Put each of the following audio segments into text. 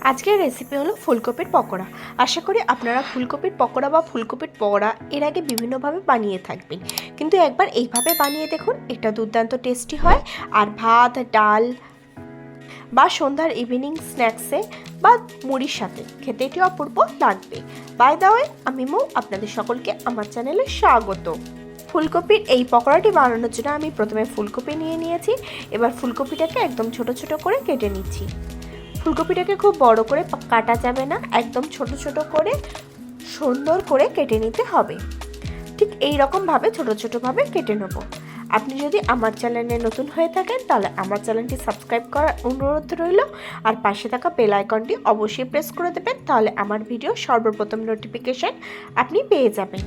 আজকের রেসিপি হলো ফুলকপির পকোড়া। আশা করি আপনারা ফুলকপির পকোড়া বা ফুলকপির পকোড়া এর আগে বিভিন্নভাবে বানিয়ে থাকবেন। কিন্তু একবার এইভাবে বানিয়ে দেখুন, এটা দুর্দান্ত টেস্টি হয়। আর ভাত, ডাল বা সন্ধ্যার ইভিনিং স্ন্যাক্সে বা মুড়ির সাথে খেতে এটি অপূর্ব লাগবে। বাই দা ওয়ে আমি মৌ, আপনাদের সকলকে আমার চ্যানেলে স্বাগত। ফুলকপির এই পকোড়াটি বানানোর জন্য আমি প্রথমে ফুলকপি নিয়ে নিয়েছি। এবার ফুলকপিটাকে একদম ছোট ছোট করে কেটে নিচ্ছি। ফুলকপিটাকে খুব বড় করে কাটা যাবে না, একদম ছোট ছোট করে সুন্দর করে কেটে নিতে হবে। ঠিক এই রকমভাবে ছোট ছোটোভাবে কেটে নেব। আপনি যদি আমার চ্যানেলে নতুন হয়ে থাকেন, তাহলে আমার চ্যানেলটি সাবস্ক্রাইব করার অনুরোধ রইল। আর পাশে থাকা বেল আইকনটি অবশ্যই প্রেস করে দেবেন, তাহলে আমার ভিডিও সর্বপ্রথম নোটিফিকেশন আপনি পেয়ে যাবেন।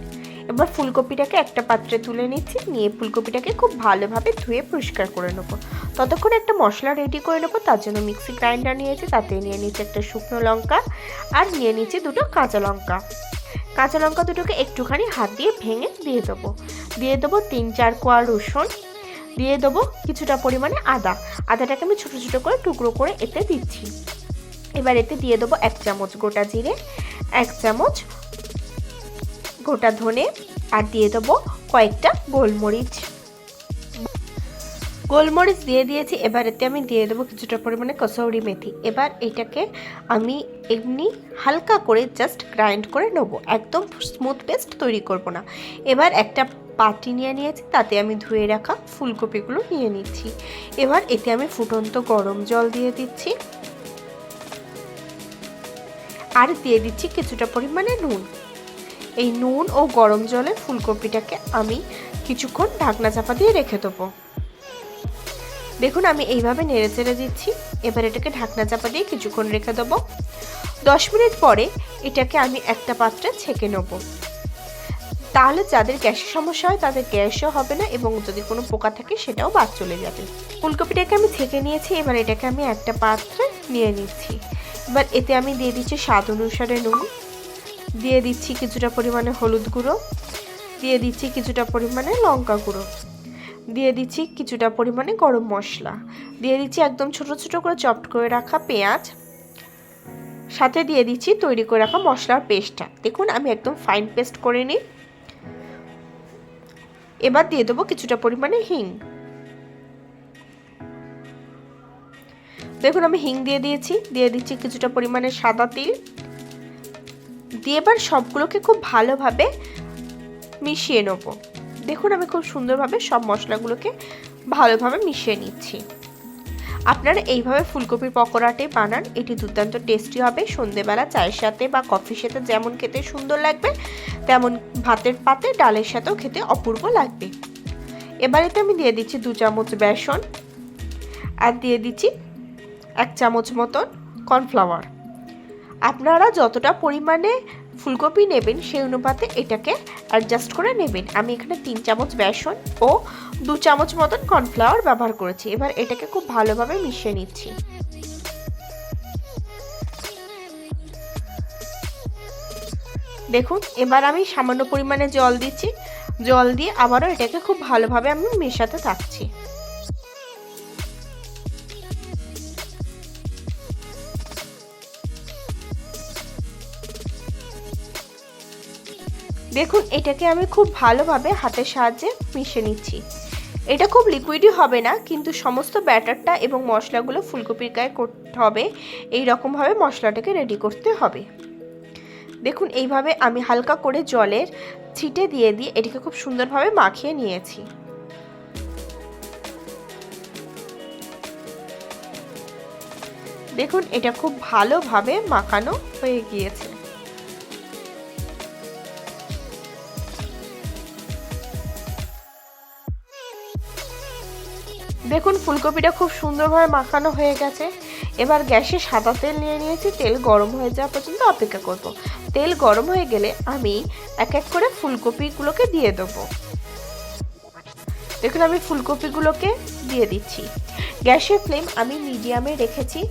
এবার ফুলকপিটাকে একটা পাত্রে তুলে নিচ্ছি, নিয়ে ফুলকপিটাকে খুব ভালোভাবে ধুয়ে পরিষ্কার করে নেব। ততক্ষণ একটা মশলা রেডি করে নেব, তার জন্য মিক্সি গ্রাইন্ডার নিয়েছি, তাতে নিয়ে নিচ্ছি একটা শুকনো লঙ্কা আর নিয়ে নিচ্ছি দুটো কাঁচা লঙ্কা। কাঁচা লঙ্কা দুটোকে একটুখানি হাত দিয়ে ভেঙে দিয়ে দেবো। দিয়ে দেবো তিন চার কোয়া রসুন, দিয়ে দেবো কিছুটা পরিমাণে আদা। আদাটাকে আমি ছোটো ছোটো করে টুকরো করে এতে দিচ্ছি। এবার এতে দিয়ে দেবো এক চামচ গোটা জিরে, এক চামচ গোটা ধনে আর দিয়ে দেবো কয়েকটা গোলমরিচ। গোলমরিচ দিয়ে দিয়েছি এবার এতে আমি দিয়ে দেবো কিছুটা পরিমাণে কসৌরি মেথি। এবার এটাকে আমি এমনি হালকা করে জাস্ট গ্রাইন্ড করে নেব। একদম স্মুথ পেস্ট তৈরি করব না। এবার একটা পাটি নিয়ে নিয়েছি, তাতে আমি ধুয়ে রাখা ফুলকপিগুলো নিয়ে নিচ্ছি। এবার এতে আমি ফুটন্ত গরম জল দিয়ে দিচ্ছি। আর দিয়ে দিচ্ছি কিছুটা পরিমাণে নুন। এই নুন ও গরম জলে ফুলকপিটাকে আমি কিছুক্ষণ ঢাকনা চাপা দিয়ে রেখে দেবো। দেখুন, আমি এইভাবে নেড়ে চেড়ে দিচ্ছি। এবার এটাকে ঢাকনা চাপা দিয়ে কিছুক্ষণ রেখে দেবো। দশ মিনিট পরে এটাকে আমি একটা পাত্রে ছেঁকে নেব। তাহলে যাদের গ্যাসের সমস্যা হয়, তাদের গ্যাসও হবে না এবং যদি কোনো পোকা থাকে, সেটাও বাদ চলে যাবে। ফুলকপিটাকে আমি ছেঁকে নিয়েছি, এবার এটাকে আমি একটা পাত্রে নিয়ে নিচ্ছি। এবার এতে আমি দিয়ে দিচ্ছি স্বাদ অনুসারে নুন। দিয়ে দিচ্ছি কিছুটা পরিমাণে হলুদ গুঁড়ো, দিয়ে দিচ্ছি কিছুটা পরিমাণে লঙ্কা গুঁড়ো, দিয়ে দিচ্ছি কিছুটা পরিমাণে গরম মশলা, দিয়ে দিচ্ছি একদম ছোট ছোট করে চপড করে রাখা পেঁয়াজ, সাথে দিয়ে দিচ্ছি তৈরি করে রাখা মশলার পেস্টটা। দেখুন, আমি একদম ফাইন পেস্ট করে নিই। এবার দিয়ে দেবো কিছুটা পরিমাণে হিং। দেখুন, আমি হিং দিয়ে দিয়েছি, দিয়ে দিচ্ছি কিছুটা পরিমাণে সাদা তিল দিয়ে এবার সবগুলোকে খুব ভালোভাবে মিশিয়ে নেব। দেখুন, আমি খুব সুন্দরভাবে সব মশলাগুলোকে ভালোভাবে মিশিয়ে নিচ্ছি। আপনারা এইভাবে ফুলকপির পকোড়াটি বানান, এটি দুর্দান্ত টেস্টি হবে। সন্ধেবেলা চায়ের সাথে বা কফির সাথে যেমন খেতে সুন্দর লাগবে, তেমন ভাতের পাতে ডালের সাথেও খেতে অপূর্ব লাগবে। এবার এতে আমি দিয়ে দিচ্ছি দু চামচ বেসন আর দিয়ে দিচ্ছি এক চামচ মতন কর্নফ্লাওয়ার আপনারা যতটা পরিমাণে ফুলকপি নেবেন সেই অনুপাতে এটাকে অ্যাডজাস্ট করে নেবেন। আমি এখানে তিন চামচ বেসন ও দু চামচ মতন কর্নফ্লাওয়ার ব্যবহার করেছি। এবার এটাকে খুব ভালোভাবে মিশিয়ে নিচ্ছি। দেখুন, এবার আমি সামান্য পরিমাণে জল দিচ্ছি। জল দিয়ে আবারও এটাকে খুব ভালোভাবে আমি মেশাতে থাকছি। দেখুন, এটাকে আমি খুব ভালোভাবে হাতের সাহায্যে মিশে নিচ্ছি। এটা খুব লিকুইডই হবে না, কিন্তু সমস্ত ব্যাটারটা এবং মশলাগুলো ফুলকপির গায়ে করতে হবে। এই রকমভাবে মশলাটাকে রেডি করতে হবে। দেখুন, এইভাবে আমি হালকা করে জলের ছিটে দিয়ে দিয়ে এটাকে খুব সুন্দরভাবে মাখিয়ে নিয়েছি। দেখুন, এটা খুব ভালোভাবে মাখানো হয়ে গিয়েছে। দেখুন, ফুলকপিটা খুব সুন্দরভাবে মাখানো হয়ে গেছে। এবার গ্যাসে সাদা তেল নিয়ে নিয়েছি। তেল গরম হয়ে যাওয়া পর্যন্ত অপেক্ষা করব। তেল গরম হয়ে গেলে আমি এক এক করে ফুলকপিগুলোকে দিয়ে দেবো। দেখুন, আমি ফুলকপিগুলোকে দিয়ে দিচ্ছি। গ্যাসের ফ্লেম আমি মিডিয়ামে রেখেছি।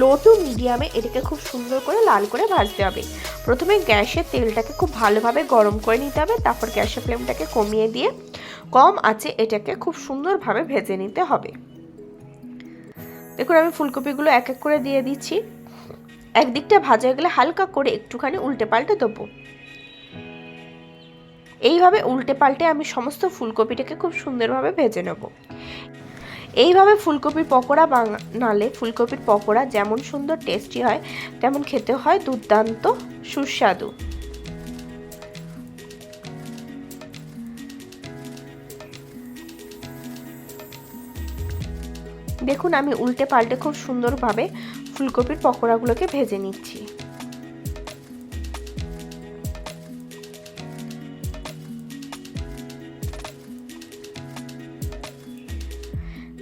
লো টু মিডিয়ামে এটাকে খুব সুন্দর করে লাল করে ভাজতে হবে। প্রথমে গ্যাসের তেলটাকে খুব ভালোভাবে গরম করে নিতে হবে। তারপর গ্যাসের ফ্লেমটাকে কমিয়ে দিয়ে কম আছে, এটাকে খুব সুন্দরভাবে ভেজে নিতে হবে। দেখুন, আমি ফুলকপিগুলো এক এক করে দিয়ে দিচ্ছি। একদিকটা ভাজা হয়ে গেলে হালকা করে একটুখানি উল্টে পাল্টে দেবো। এইভাবে উল্টে পাল্টে আমি সমস্ত ফুলকপিটাকে খুব সুন্দরভাবে ভেজে নেব। এইভাবে ফুলকপির পকোড়া বানালে, ফুলকপির পকোড়া যেমন সুন্দর, টেস্টি হয়, তেমন খেতে হয় দুর্দান্ত, সুস্বাদু। দেখুন, আমি উল্টে পাল্টে খুব সুন্দরভাবে ফুলকপির পকোড়াগুলোকে ভেজে নিচ্ছি।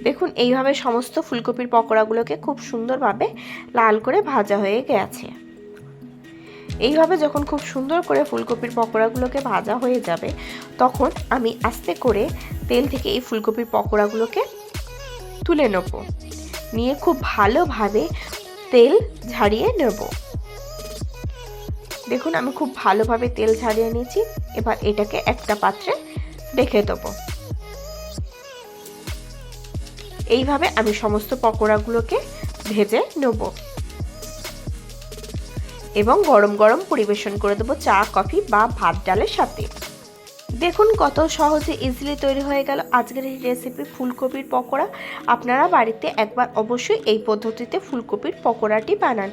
দেখুন, এইভাবে সমস্ত ফুলকপির পকোড়াগুলোকে খুব সুন্দরভাবে লাল করে ভাজা হয়ে গেছে। এইভাবে যখন খুব সুন্দর করে ফুলকপির পকোড়াগুলোকে ভাজা হয়ে যাবে, তখন আমি আস্তে করে তেল থেকে এই ফুলকপির পকোড়াগুলোকে তুলে নেব। নিয়ে খুব ভালোভাবে তেল ঝাড়িয়ে নেব। দেখুন, আমি খুব ভালোভাবে তেল ঝাড়িয়ে নিয়েছি। এবার এটাকে একটা পাত্রে রেখে দেবো। এইভাবে আমি সমস্ত পকোড়াগুলোকে ভেজে নেব। এবং গরম গরম পরিবেশন করে দেবো চা, কফি বা ভাত ডালের সাথে। দেখুন কত সহজে ইজিলি তৈরি হয়ে গেল আজকের এই রেসিপি ফুলকপির পকোড়া। আপনারা বাড়িতে একবার অবশ্যই এই পদ্ধতিতে ফুলকপির পকোড়াটি বানান।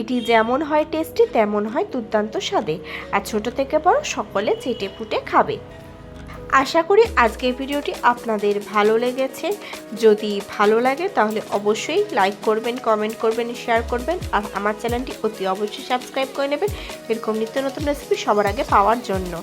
এটি যেমন হয় টেস্টি তেমন হয় দুর্দান্ত স্বাদে। আর ছোট থেকে বড় সকলে চেটে ফুটে খাবে। আশা করি আজকের ভিডিওটি আপনাদের ভালো লেগেছে। যদি ভালো লাগে তাহলে অবশ্যই লাইক করবেন কমেন্ট করবেন শেয়ার করবেন। আর আমার চ্যানেলটি অতি অবশ্যই সাবস্ক্রাইব করে নেবেন। এরকম নিত্য নতুন রেসিপি সবার আগে পাওয়ার জন্য।